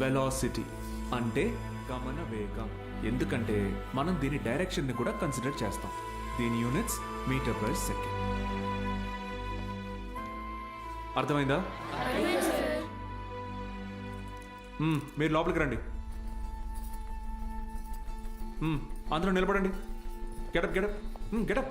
Velocity అంటే గమన వేగం. ఎందుకంటే మనం దీని డైరెక్షన్ని కూడా కన్సిడర్ చేస్తాం. దీని యూనిట్స్ మీటర్ పర్ సెకండ్ అర్థమైందా? మీరు లోపలికి రండి. అందులో అందరూ నిలబడండి గెటప్ గెటప్ గెటప్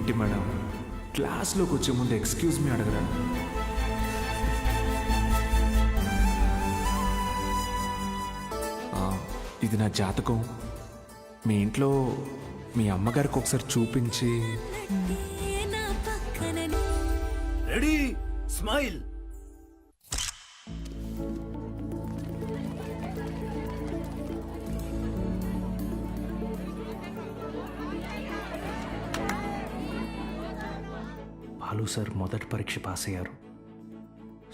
ఏంటి మేడం? క్లాస్లోకి వచ్చే ముందు ఎక్స్క్యూజ్ మీ అడగరా? ఆ, ఇది నా జాతకం. మీ ఇంట్లో మీ అమ్మగారికి ఒకసారి చూపించి. Ready smile. బాలు సార్ మొదటి పరీక్ష పాస్ అయ్యారు.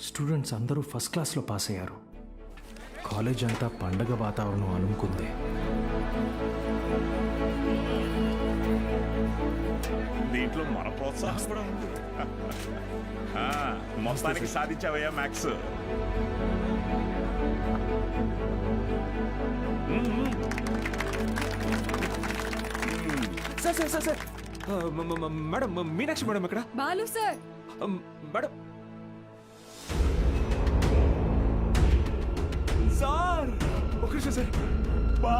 స్టూడెంట్స్ అందరూ ఫస్ట్ క్లాస్లో పాస్ అయ్యారు. కాలేజ్ అంతా పండగ వాతావరణం అలుముకుంది దీంట్లో మన ప్రోత్సాహం కూడా ఉంది. ఆ, మొత్తానికి సాధించావయ్యా max sir sir sir. Madam Meenakshi madam ఎక్కడ? బాలు సార్. మేడం. సార్! ఒక నిమిషం సార్. బా.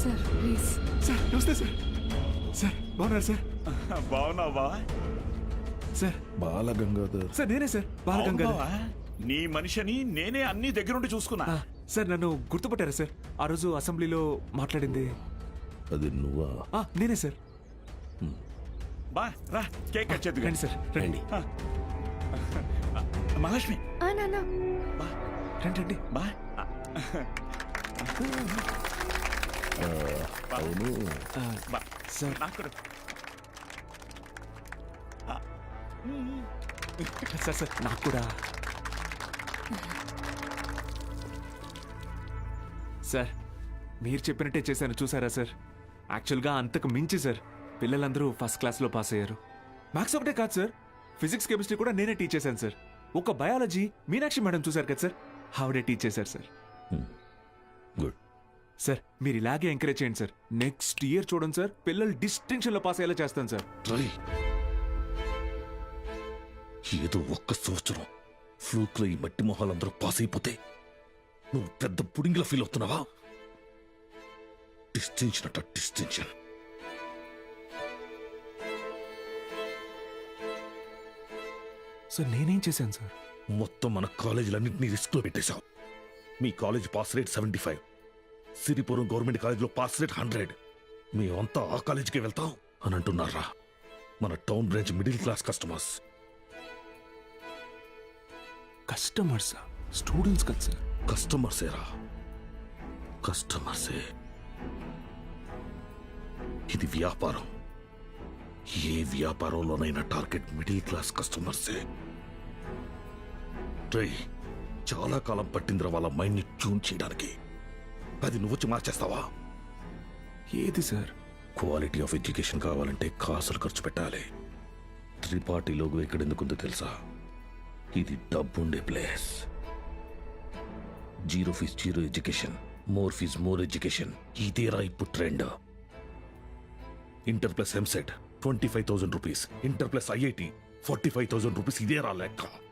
Sir please. సార్ నమస్తే సార్. సార్ బాగున్నారు సార్? బాగున్నావు? బా సార్. బాలగంగాధర్. సార్ నేనే సార్. బాలగంగాధర్? నీ మనిషిని నేనే అన్ని దగ్గరుండి చూసుకున్నా. సార్ నన్ను గుర్తుపట్టారా సార్? ఆ రోజు అసెంబ్లీలో మాట్లాడింది. అది నువ్వా? ఆ, నేనే సార్. బా రా కేక్ కట్ చేద్దు రండి సార్ రండి. మహాలక్ష్మి. ఆ నాన్న. రండి రండి. బా. అవును. బా. సార్. నాకు కూడా. సార్ సార్ నాకు కూడా. సార్ మీరు చెప్పినట్టే చేశాను. చూసారా సార్? యాక్చువల్గా అంతకు మించి సార్. పిల్లలందరూ ఫస్ట్ క్లాస్లో పాస్ అయ్యారు. మ్యాథ్స్ ఒకటే కాదు సార్ ఫిజిక్స్ కెమిస్ట్రీ కూడా నేనే టీచ్ చేశాను సార్ ఒక బయాలజీ మీనాక్షి మేడం చూశారు కదా సార్ ఆవిడే టీచ్ చేశారు సార్ గుడ్ సార్ మీరు ఇలాగే ఎంకరేజ్ చేయండి సార్ నెక్స్ట్ ఇయర్ చూడండి సార్ పిల్లలు డిస్టింక్షన్లో పాస్ అయ్యేలా చేస్తాను సార్ ట్రై ఏదో ఒక్క సంవత్సరం ఫ్లూక్లో ఈ మట్టి మొహాలందరూ పాస్ అయిపోతే నువ్వు పెద్ద పుడింగిలా ఫీల్ అవుతున్నావా? డిస్టింక్షన్ అట డిస్టింక్షన్ సార్ నేనేం చేశాను సార్? మొత్తం మన కాలేజీలన్నింటినీ రిస్క్లో పెట్టేశావు. మీ college pass rate seventy five. Siripuram government కాలేజీలో పాస్ రేట్ హండ్రెడ్. మేమంతా ఆ కాలేజీకే వెళ్తాం అని అంటున్నారా? మన town branch middle class customers. Customers students కదా సార్. కస్టమర్సేరా? కస్టమర్సే. ఇది వ్యాపారం. ఏ వ్యాపారంలోనైనా టార్గెట్ మిడిల్ క్లాస్ కస్టమర్సే. ట్రై చాలా కాలం పట్టిందిరా వాళ్ళ మైండ్ని ట్యూన్ చేయడానికి. అది నువ్వు వచ్చి మార్చేస్తావా? ఏది సార్? క్వాలిటీ ఆఫ్ ఎడ్యుకేషన్ కావాలంటే కాసులు ఖర్చు పెట్టాలి. త్రిపాఠి లోగో ఇక్కడ ఎందుకుందో తెలుసా? ఇది డబ్బుండే place. Zero fees zero education more fees more education. ఇదేరా ఇప్పుడు trend. Inter plus EAMCET twenty five thousand rupees. Inter plus IIT forty five thousand rupees ఇదేరా లెక్క.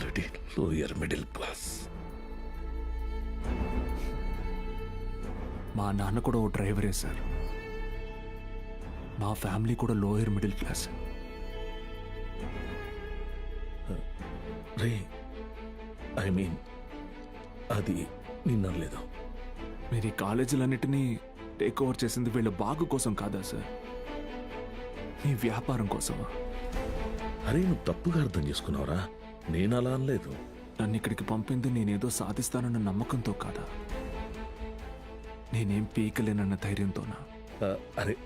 లోయర్ మిడిల్ క్లాస్ మా నాన్న కూడా ఓ డ్రైవరే సార్. మా ఫ్యామిలీ కూడా లోయర్ మిడిల్ క్లాస్ రే ఐ మీన్ అది నిన్నలేదు మీరు ఈ కాలేజీలన్నిటినీ టేక్ ఓవర్ చేసింది వీళ్ళ బాగు కోసం కాదా సార్? మీ వ్యాపారం కోసమా? అరే నువ్వు తప్పుగా అర్థం చేసుకున్నావురా. నేను అలా అనలేదు. నన్ను ఇక్కడికి పంపింది నేనేదో సాధిస్తానన్న నమ్మకంతో కాదా? నేనేం పీకలేనన్న ధైర్యంతోనా? ఆ, అరే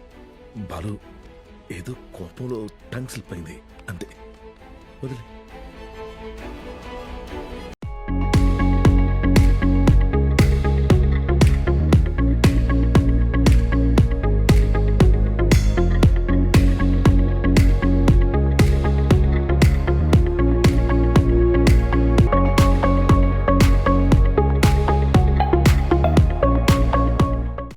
బాలు ఏదో కోపంలో టంగ్ స్లిప్ అయింది అంతే. వదిలే.